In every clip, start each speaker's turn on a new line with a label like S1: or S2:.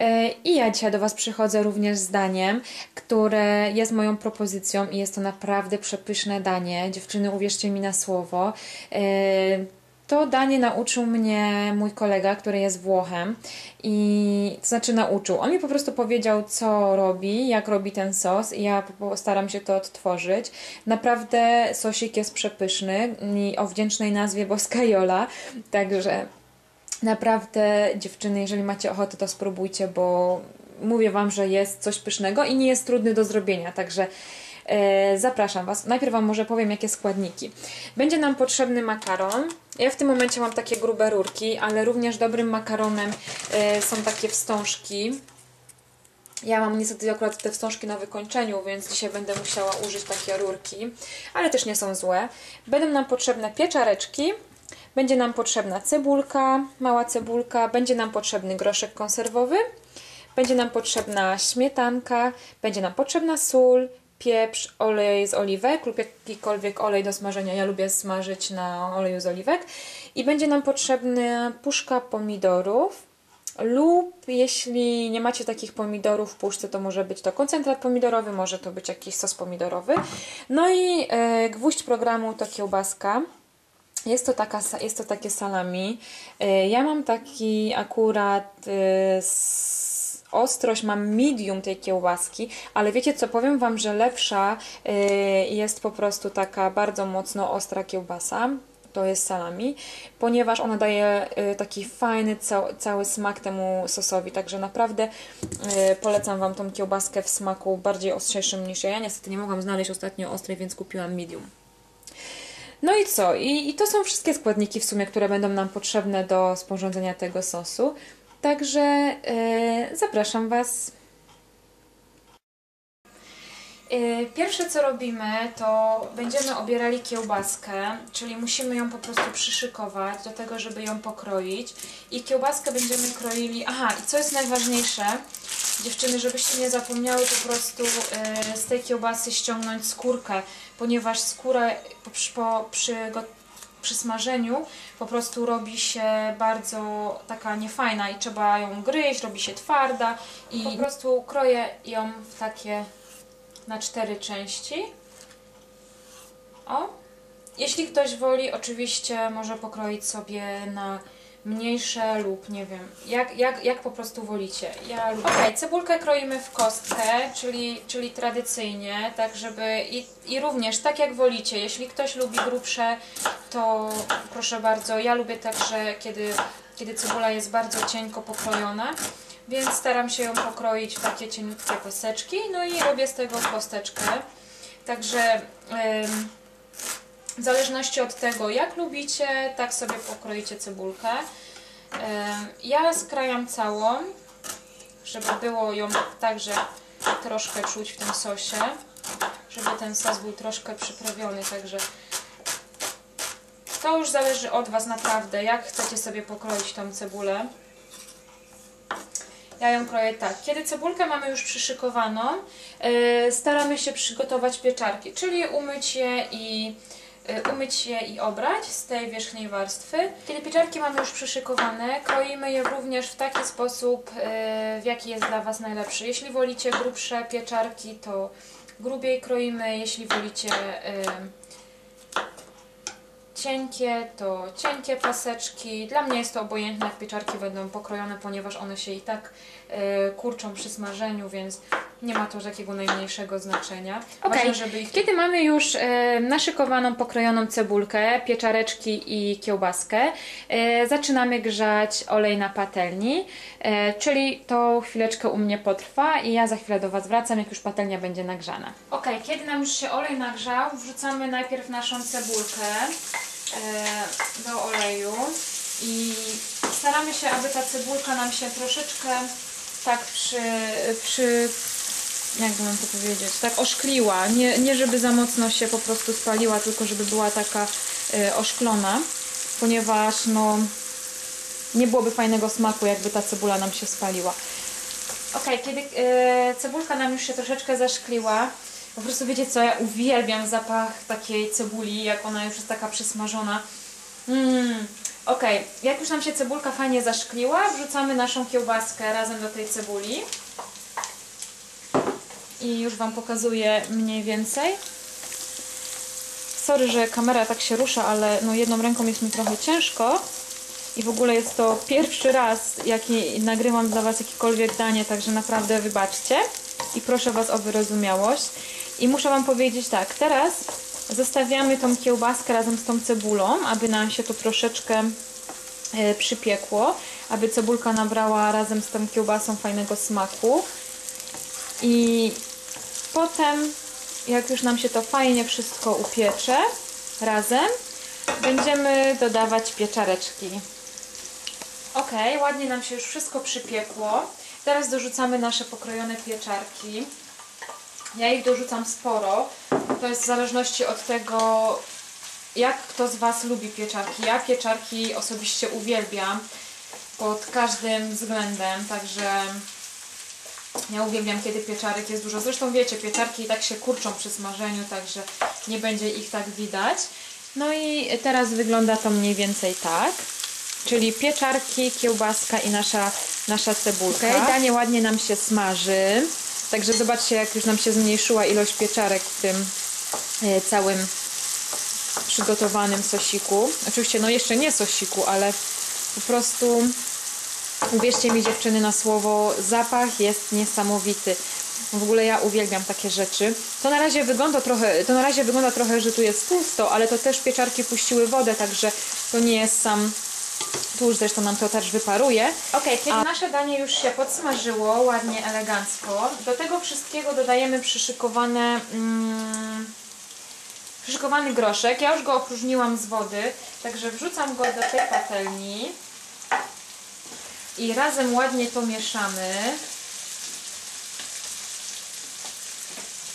S1: E, I ja dzisiaj do Was przychodzę również z daniem, które jest moją propozycją i jest to naprawdę przepyszne danie. Dziewczyny, uwierzcie mi na słowo. E, to danie nauczył mnie mój kolega, który jest Włochem i to znaczy nauczył. On mi po prostu powiedział, co robi, jak robi ten sos i ja staram się to odtworzyć. Naprawdę sosik jest przepyszny i o wdzięcznej nazwie Boska Jola, także naprawdę dziewczyny, jeżeli macie ochotę, to spróbujcie, bo mówię Wam, że jest coś pysznego i nie jest trudny do zrobienia, także e, zapraszam Was. Najpierw Wam może powiem, jakie składniki. Będzie nam potrzebny makaron. Ja w tym momencie mam takie grube rurki, ale również dobrym makaronem e, są takie wstążki. Ja mam niestety akurat te wstążki na wykończeniu, więc dzisiaj będę musiała użyć takie rurki, ale też nie są złe. Będą nam potrzebne pieczareczki, będzie nam potrzebna cebulka, mała cebulka, będzie nam potrzebny groszek konserwowy, będzie nam potrzebna śmietanka, będzie nam potrzebna sól, pieprz, olej z oliwek lub jakikolwiek olej do smażenia. Ja lubię smażyć na oleju z oliwek. I będzie nam potrzebna puszka pomidorów lub jeśli nie macie takich pomidorów w puszce, to może być to koncentrat pomidorowy, może to być jakiś sos pomidorowy. No i e, gwóźdź programu to kiełbaska. Jest to, taka, jest to takie salami. E, ja mam taki akurat e, ostrość, mam medium tej kiełbaski, ale wiecie co, powiem Wam, że lepsza e, jest po prostu taka bardzo mocno ostra kiełbasa. To jest salami, ponieważ ona daje taki fajny cały smak temu sosowi. Także naprawdę polecam Wam tą kiełbaskę w smaku bardziej ostrzejszym niż ja. Ja niestety nie mogłam znaleźć ostatnio ostrej, więc kupiłam medium. No i co? I, I to są wszystkie składniki w sumie, które będą nam potrzebne do sporządzenia tego sosu. Także yy, zapraszam Was. E, pierwsze co robimy, to będziemy obierali kiełbaskę, czyli musimy ją po prostu przyszykować do tego, żeby ją pokroić. I kiełbaskę będziemy kroili... Aha, i co jest najważniejsze, dziewczyny, żebyście nie zapomniały po prostu yy, z tej kiełbasy ściągnąć skórkę, ponieważ skóra po, po przy, przy smażeniu po prostu robi się bardzo taka niefajna i trzeba ją gryźć, robi się twarda i po prostu kroję ją w takie na cztery części. O! Jeśli ktoś woli, oczywiście może pokroić sobie na mniejsze lub nie wiem, jak, jak, jak po prostu wolicie. Ja lubię. Cebulkę kroimy w kostkę, czyli, czyli tradycyjnie, tak żeby i, i również tak jak wolicie. Jeśli ktoś lubi grubsze, to proszę bardzo, ja lubię także kiedy, kiedy cebula jest bardzo cienko pokrojona. Więc staram się ją pokroić w takie cieniutkie kosteczki, no i robię z tego kosteczkę. Także w zależności od tego, jak lubicie, tak sobie pokroicie cebulkę. Ja skrajam całą, żeby było ją także troszkę czuć w tym sosie, żeby ten sos był troszkę przyprawiony, także to już zależy od Was naprawdę, jak chcecie sobie pokroić tą cebulę. Ja ją kroję tak. Kiedy cebulkę mamy już przyszykowaną, yy, staramy się przygotować pieczarki, czyli umyć je i Y, umyć je i obrać z tej wierzchniej warstwy. Kiedy pieczarki mamy już przyszykowane, kroimy je również w taki sposób, y, w jaki jest dla Was najlepszy. Jeśli wolicie grubsze pieczarki, to grubiej kroimy, jeśli wolicie cienkie, to cienkie paseczki. Dla mnie jest to obojętne, jak pieczarki będą pokrojone, ponieważ one się i tak y, kurczą przy smażeniu, więc nie ma to takiego najmniejszego znaczenia. Okay. żeby ich... Kiedy mamy już y, naszykowaną, pokrojoną cebulkę, pieczareczki i kiełbaskę, y, zaczynamy grzać olej na patelni, czyli to chwileczkę u mnie potrwa i ja za chwilę do Was wracam, jak już patelnia będzie nagrzana. Ok, kiedy nam już się olej nagrzał, wrzucamy najpierw naszą cebulkę. E, do oleju i staramy się, aby ta cebulka nam się troszeczkę tak przy, przy jak mam to powiedzieć, tak oszkliła, nie, nie żeby za mocno się po prostu spaliła, tylko żeby była taka y, oszklona, ponieważ no nie byłoby fajnego smaku, jakby ta cebula nam się spaliła. Ok, kiedy y, cebulka nam już się troszeczkę zaszkliła, po prostu wiecie co, ja uwielbiam zapach takiej cebuli, jak ona już jest taka przesmażona. Mmm, Ok, jak już nam się cebulka fajnie zaszkliła, wrzucamy naszą kiełbaskę razem do tej cebuli. I już Wam pokazuję mniej więcej. Sorry, że kamera tak się rusza, ale no jedną ręką jest mi trochę ciężko. I w ogóle jest to pierwszy raz, jaki nagrywam dla Was jakiekolwiek danie, także naprawdę wybaczcie. I proszę Was o wyrozumiałość. I muszę Wam powiedzieć tak, teraz zostawiamy tą kiełbaskę razem z tą cebulą, aby nam się to troszeczkę e, przypiekło, aby cebulka nabrała razem z tą kiełbasą fajnego smaku. I potem, jak już nam się to fajnie wszystko upiecze razem, będziemy dodawać pieczareczki. Ok, ładnie nam się już wszystko przypiekło. Teraz dorzucamy nasze pokrojone pieczarki. Ja ich dorzucam sporo. To jest w zależności od tego, jak kto z Was lubi pieczarki. Ja pieczarki osobiście uwielbiam pod każdym względem, także ja uwielbiam, kiedy pieczarek jest dużo. Zresztą wiecie, pieczarki i tak się kurczą przy smażeniu, także nie będzie ich tak widać. No i teraz wygląda to mniej więcej tak. Czyli pieczarki, kiełbaska i nasza, nasza cebulka. Okay, danie ładnie nam się smaży. Także zobaczcie, jak już nam się zmniejszyła ilość pieczarek w tym e, całym przygotowanym sosiku. Oczywiście, no jeszcze nie sosiku, ale po prostu uwierzcie mi dziewczyny na słowo, zapach jest niesamowity. W ogóle ja uwielbiam takie rzeczy. To na razie wygląda trochę, to na razie wygląda trochę, że tu jest pusto, ale to też pieczarki puściły wodę, także to nie jest sam tłuszcz, zresztą nam to też wyparuje. Ok, kiedy A... nasze danie już się podsmażyło, ładnie, elegancko, do tego wszystkiego dodajemy przyszykowane... Mm, przyszykowany groszek. Ja już go opróżniłam z wody, także wrzucam go do tej patelni i razem ładnie to mieszamy.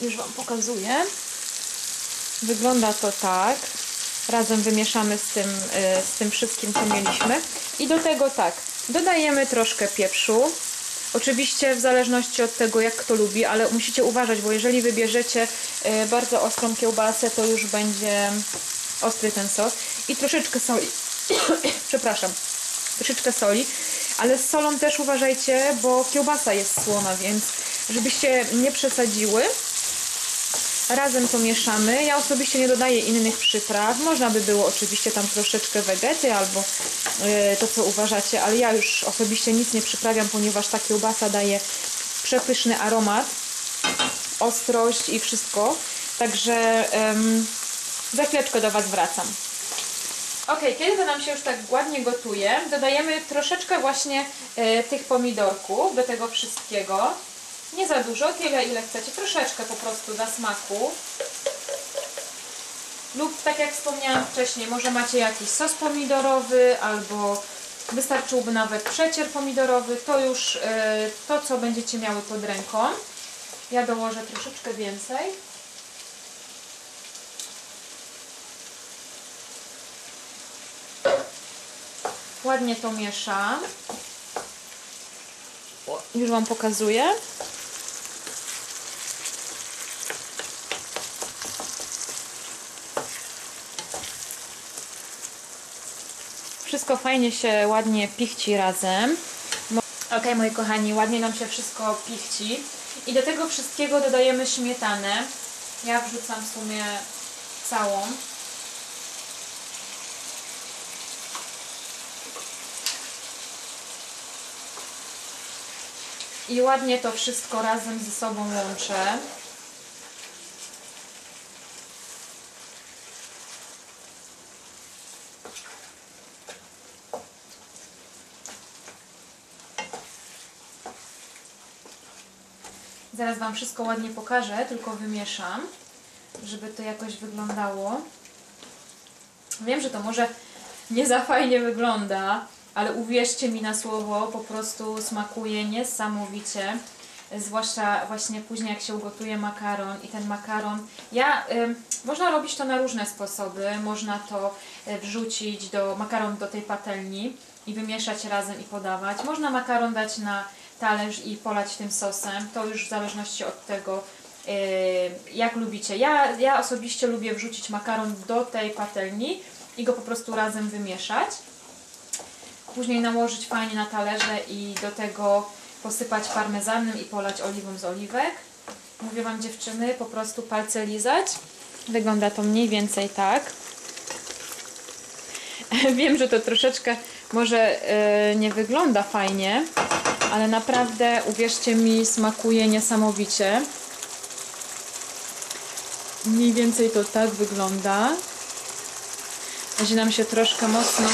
S1: Już Wam pokazuję. Wygląda to tak. Razem wymieszamy z tym, y, z tym wszystkim, co mieliśmy. I do tego tak, dodajemy troszkę pieprzu. Oczywiście w zależności od tego, jak kto lubi, ale musicie uważać, bo jeżeli wybierzecie y, bardzo ostrą kiełbasę, to już będzie ostry ten sos. I troszeczkę soli. Przepraszam. Troszeczkę soli. Ale z solą też uważajcie, bo kiełbasa jest słona, więc żebyście nie przesadziły. Razem to mieszamy. Ja osobiście nie dodaję innych przypraw. Można by było oczywiście tam troszeczkę wegety albo yy, to, co uważacie, ale ja już osobiście nic nie przyprawiam, ponieważ ta kiełbasa daje przepyszny aromat, ostrość i wszystko. Także yy, za chwileczkę do Was wracam. Ok, kiedy to nam się już tak ładnie gotuje, dodajemy troszeczkę właśnie yy, tych pomidorków do tego wszystkiego. Nie za dużo, tyle ile chcecie, troszeczkę po prostu dla smaku. Lub tak jak wspomniałam wcześniej, może macie jakiś sos pomidorowy albo wystarczyłby nawet przecier pomidorowy. To już yy, to, co będziecie miały pod ręką. Ja dołożę troszeczkę więcej. Ładnie to mieszam. Już Wam pokazuję. Wszystko fajnie się ładnie pichci razem. Ok, moi kochani, ładnie nam się wszystko pichci. I do tego wszystkiego dodajemy śmietanę. Ja wrzucam w sumie całą. I ładnie to wszystko razem ze sobą łączę. Wam wszystko ładnie pokażę, tylko wymieszam, żeby to jakoś wyglądało. Wiem, że to może nie za fajnie wygląda, ale uwierzcie mi na słowo, po prostu smakuje niesamowicie. Zwłaszcza właśnie później jak się ugotuje makaron i ten makaron. Ja, y, można robić to na różne sposoby. Można to y, wrzucić do makaron do tej patelni i wymieszać razem i podawać. Można makaron dać na talerz i polać tym sosem. To już w zależności od tego, y, jak lubicie. Ja, ja osobiście lubię wrzucić makaron do tej patelni i go po prostu razem wymieszać. później nałożyć fajnie na talerze i do tego posypać parmezanem i polać oliwą z oliwek. Mówię Wam dziewczyny, po prostu palce lizać. Wygląda to mniej więcej tak. Wiem, że to troszeczkę może e, nie wygląda fajnie, ale naprawdę, uwierzcie mi, smakuje niesamowicie. Mniej więcej to tak wygląda. Będzie nam się troszkę mocno